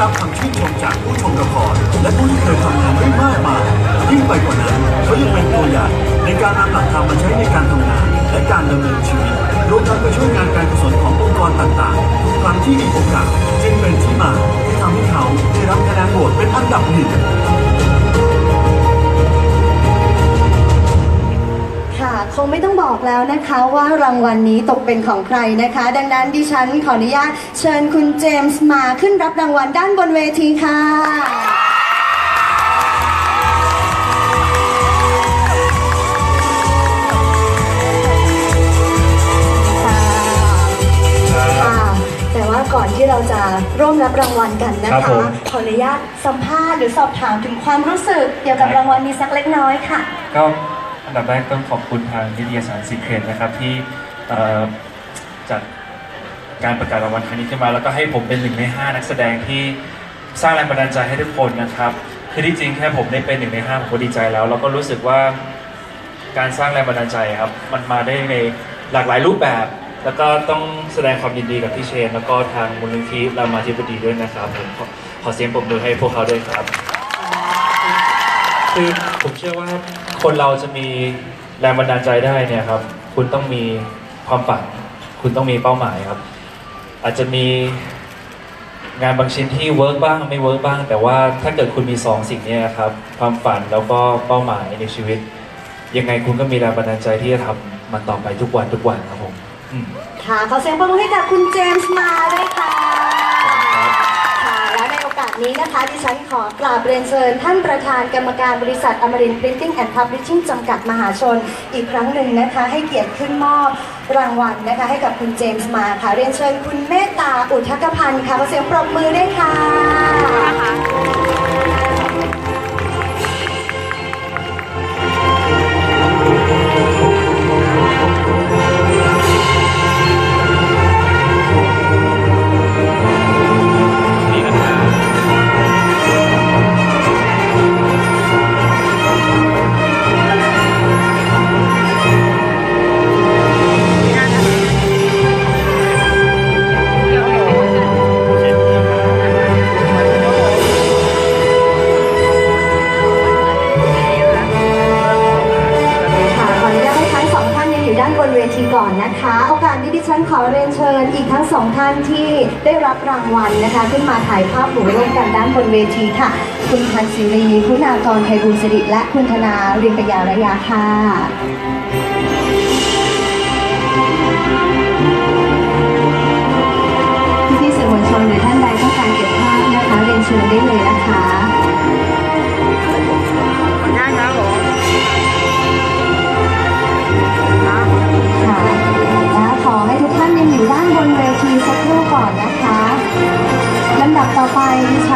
รับคำชื่นชมจากผู้ชมละครและผู้ที่เคยทำงานได้มากมายยิ่งไปกว่านั้นเขายังเป็นตัวอย่างในการนำหลักธรรมมาใช้ในการทำงาน และการดำเนินชีวิตรวมทั้งไปช่วยงานการกุศลขององค์กรต่างๆทุกครั้งที่มีโอกาสจึงเป็นที่มาที่ทำให้เขาได้รับคะแนนโหวตเป็นอันดับหนึ่ง บอกแล้วนะคะว่ารางวัลนี้ตกเป็นของใครนะคะ ดังนั้นดิฉันขออนุญาตเชิญคุณเจมส์มาขึ้นรับรางวัลด้านบนเวทีค่ะค่ะแต่ว่าก่อนที่เราจะร่วมรับรางวัลกันนะครัคะบผมขออนุญาตสัมภาษณ์หรือสอบถามถึงความรู้สึกเกี่ยวกับรางวัลนี้สักเล็กน้อยค่ะ ก็ อันดับแรกต้องขอบคุณทางนิตยสารซีเครตนะครับที่จัดการประกาศรางวัลครั้งนี้ขึ้นมา แล้วก็ให้ผมเป็นหนึ่งในห้านักแสดงที่สร้างแรงบันดาลใจให้ทุกคนนะครับคือที่จริงแค่ผมได้เป็นหนึ่งในห้าผมก็ดีใจแล้ว แล้วก็รู้สึกว่าการสร้างแรงบันดาลใจครับ มันมาได้ในหลากหลายรูปแบบ แล้วก็ต้องแสดงความยินดีกับพี่เชน แล้วก็ทางมูลนิธิรามาธิบดีด้วยนะครับผมขอขอเสียงปรบมือให้พวกเขาด้วยครับ คือผมเชื่อว่าคนเราจะมีแรงบันดาลใจได้เนี่ยครับ คุณต้องมีความฝัน คุณต้องมีเป้าหมายครับ อาจจะมีงานบางชิ้นที่เวิร์กบ้างไม่เวิร์กบ้าง แต่ว่าถ้าเกิดคุณมีสองสิ่งเนี้ครับ ความฝันแล้วก็เป้าหมายในชีวิต ยังไงคุณก็มีแรงบันดาลใจที่จะทำมันต่อไปทุกวันทุกวันครับผม ค่ะขอเสียงปรบมือให้กับคุณเจมส์มาด้วยค่ะ และในโอกาสนี้นะคะดิฉัน ขอกราบเรียนเชิญ ท่านประธานกรรมการบริษัทอมริน Printing and Publishing จำกัดมหาชน อีกครั้งหนึ่งนะคะ ให้เกียรติขึ้นมอบรางวัลนะคะ ให้กับคุณเจมส์มาค่ะ เรียนเชิญคุณเมตตาอุทธกพันธ์ค่ะขอเสียงปรบมือด้วยค่ะ ขอเรียนเชิญอีกทั้งสองท่านที่ได้รับรางวัลนะคะ ขึ้นมาถ่ายภาพหมู่ร่วมกันด้านบนเวทีค่ะ คุณพันศิรีคุณากรไพบูลย์สิริและคุณธนาเรียนปยาระยาค่ะพี่สื่อมวลชนหรือท่านใดต้องการเก็บภาพนะคะเรียนเชิญได้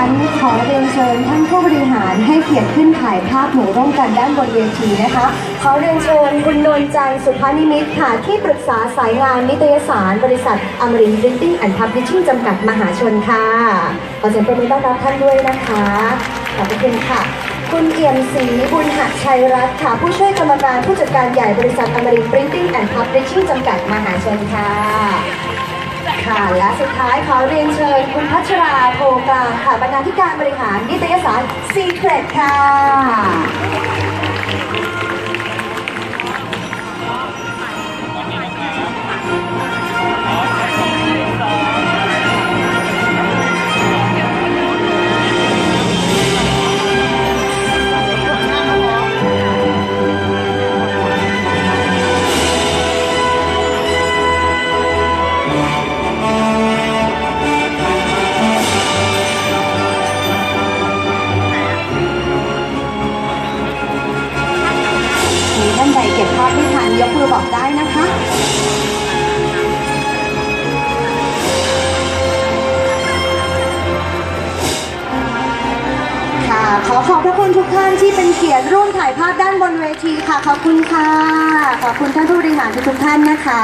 ดิฉันขอเรียนเชิญท่านผู้บริหารให้เกียรติขึ้นถ่ายภาพหมู่ร่วมกันด้านบนเวทีนะคะ ขอเรียนเชิญคุณนวลใจสุภานิมิตค่ะที่ปรึกษาสายงานนิตยสาร บริษัทอมริน Printing and Publishing จำกัดมหาชนค่ะขอเสียงปรบมือต้อนรับท่านด้วยนะคะขอบคุณค่ะ คุณเอี่ยมศรีบุญหักชัยรัตน์ค่ะ ผู้ช่วยกรรมการผู้จัดการใหญ่บริษัทอมริน Printing and Publishing จำกัดมหาชนค่ะ ค่ะ และสุดท้ายขอเรียนเชิญคุณพัชราโพกลางค่ะบรรณาธิการบริหารนิตยสารซีเครตค่ะ ขอขอบพระคุณทุกท่านที่เป็นเกียรติร่วมถ่ายภาพด้านบนเวทีค่ะ ขอบคุณค่ะ ขอบคุณท่านผู้บริหารทุกท่านนะคะ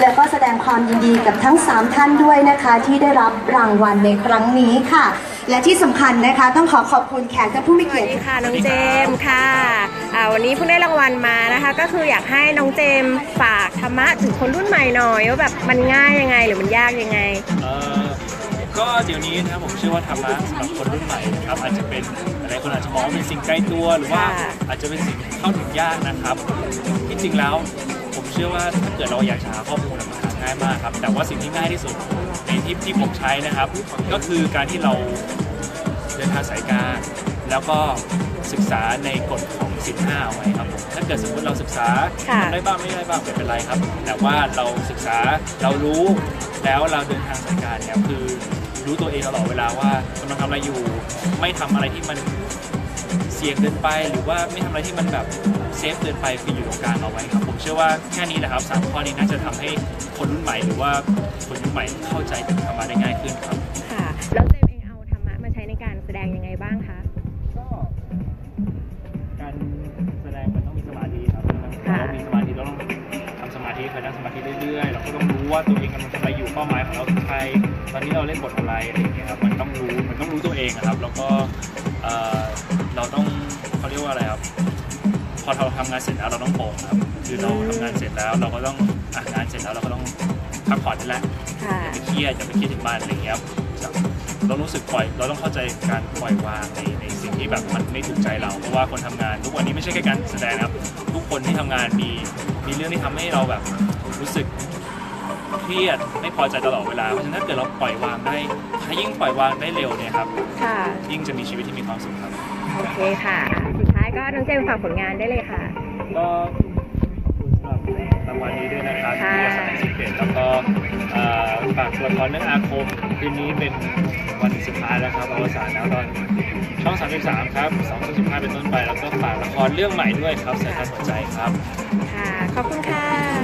แล้วก็แสดงความยินดีกับทั้ง 3 ท่านด้วยนะคะ ที่ได้รับรางวัลในครั้งนี้ค่ะ และที่สำคัญนะคะ ต้องขอขอบคุณแขกท่านผู้มีเกียรติค่ะน้องเจมส์ค่ะวันนี้เพิ่งได้รางวัลมานะคะ ก็คืออยากให้น้องเจมส์ฝากธรรมะถึงคนรุ่นใหม่หน่อยว่าแบบมันง่ายยังไงหรือมันยากยังไง ก็เดี๋ยวนี้นะครับผมเชื่อว่าธรรมะสำหรับคนรุ่นใหม่นะครับอาจจะเป็นหลายคนอาจจะมองว่าเป็นสิ่งใกล้ตัวหรือว่าค่ะอาจจะเป็นสิ่งที่เข้าถึงยากนะครับที่จริงแล้วผมเชื่อว่าถ้าเกิดเราอยากจะหาข้อมูลมันหาง่ายมากครับ แต่ว่าสิ่งที่ง่ายที่สุดในที่ที่ผมใช้นะครับ ก็คือการที่เราเดินทางสายกลารแล้วก็ศึกษาในกฎของสินห้าเอาไว้ครับผมถ้าเกิดสมมติเราศึกษาค่ะทำได้บ้างไม่ได้บ้างไม่เป็นไรครับ แต่ว่าเราศึกษาเรารู้แล้วเราเดินทางสายกลารเนี่ยคือ รู้ตัวเองตลอดเวลาว่ากำลังทำอะไรอยู่ ไม่ทำอะไรที่มันเสี่ยงเกินไป หรือว่าไม่ทำอะไรที่มันแบบเซฟเกินไปคืออยู่ตรงกลางเอาไว้ครับ ผมเชื่อว่าแค่นี้แหละครับสามข้อนี้น่าจะทำให้คนรุ่นใหม่หรือว่าคนยุคใหม่เข้าใจถึงธรรมะได้ง่ายขึ้นครับ ค่ะ แล้วเจมส์เองเอาธรรมะมาใช้ในการแสดงยังไงบ้างคะ ก็การแสดงมันต้องมีสมาธิครับค่ะเรามีสมาธิเราต้องทำสมาธิเคยนั่งสมาธิเรื่อยๆเราก็ต้อง รู้ว่าตัวเองกำลังทำอะไรอยู่เป้าหมายของเราคือใครตอนนี้เราเล่นบทอะไรอะไรอย่างเงี้ยครับมันต้องรู้มันต้องรู้ตัวเองอะครับ แล้วก็เอ่อเราต้องเขาเรียกว่าอะไรครับ พอเราทำงานเสร็จแล้วเราต้องโปร่งครับคือเราทำงานเสร็จแล้วเราก็ต้องอะงานเสร็จแล้วเราก็ต้องพักผ่อนนี่แหละค่ะอย่าไปเครียดอย่าไปเครียดถึงบ้านอะไรอย่างเงี้ยครับเรารู้สึกปล่อยเราต้องเข้าใจการปล่อยวางในในสิ่งที่แบบมันไม่ถูกใจเราเพราะว่าคนทำงาน ทุกวันนี้ไม่ใช่แค่การแสดงนะครับ ทุกคนที่ทำงานมีมีเรื่องที่ทำให้เราแบบรู้สึก เครียดไม่พอใจตลอดเวลาเพราะฉะนั้นถ้าเกิดเราปล่อยวางได้ถ้ายิ่งปล่อยวางได้เร็วเนี่ยครับค่ะ ยิ่งจะมีชีวิตที่มีความสุขครับ โอเคค่ะอะสุดท้ายก็น้องเจมส์ฝากผลงานได้เลยค่ะ ก็ขอบคุณสำหรับรางวัลนี้ด้วยนะครับค่ะ ที่สายสิบเอ็ดแล้วก็เอ่อฝากตัวละครเรื่องอาคมคืนนี้เป็นวันสุดท้ายแล้วครับอวสานแล้วตอนช่อง 33 ครับ2 1 5เป็นต้นไป แล้วก็ฝากละครเรื่องใหม่ด้วยครับสายทานหัวใจครับ ค่ะ ขอบคุณค่ะ